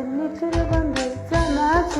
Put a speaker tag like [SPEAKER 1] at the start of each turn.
[SPEAKER 1] 내 밑으로 번들잖아.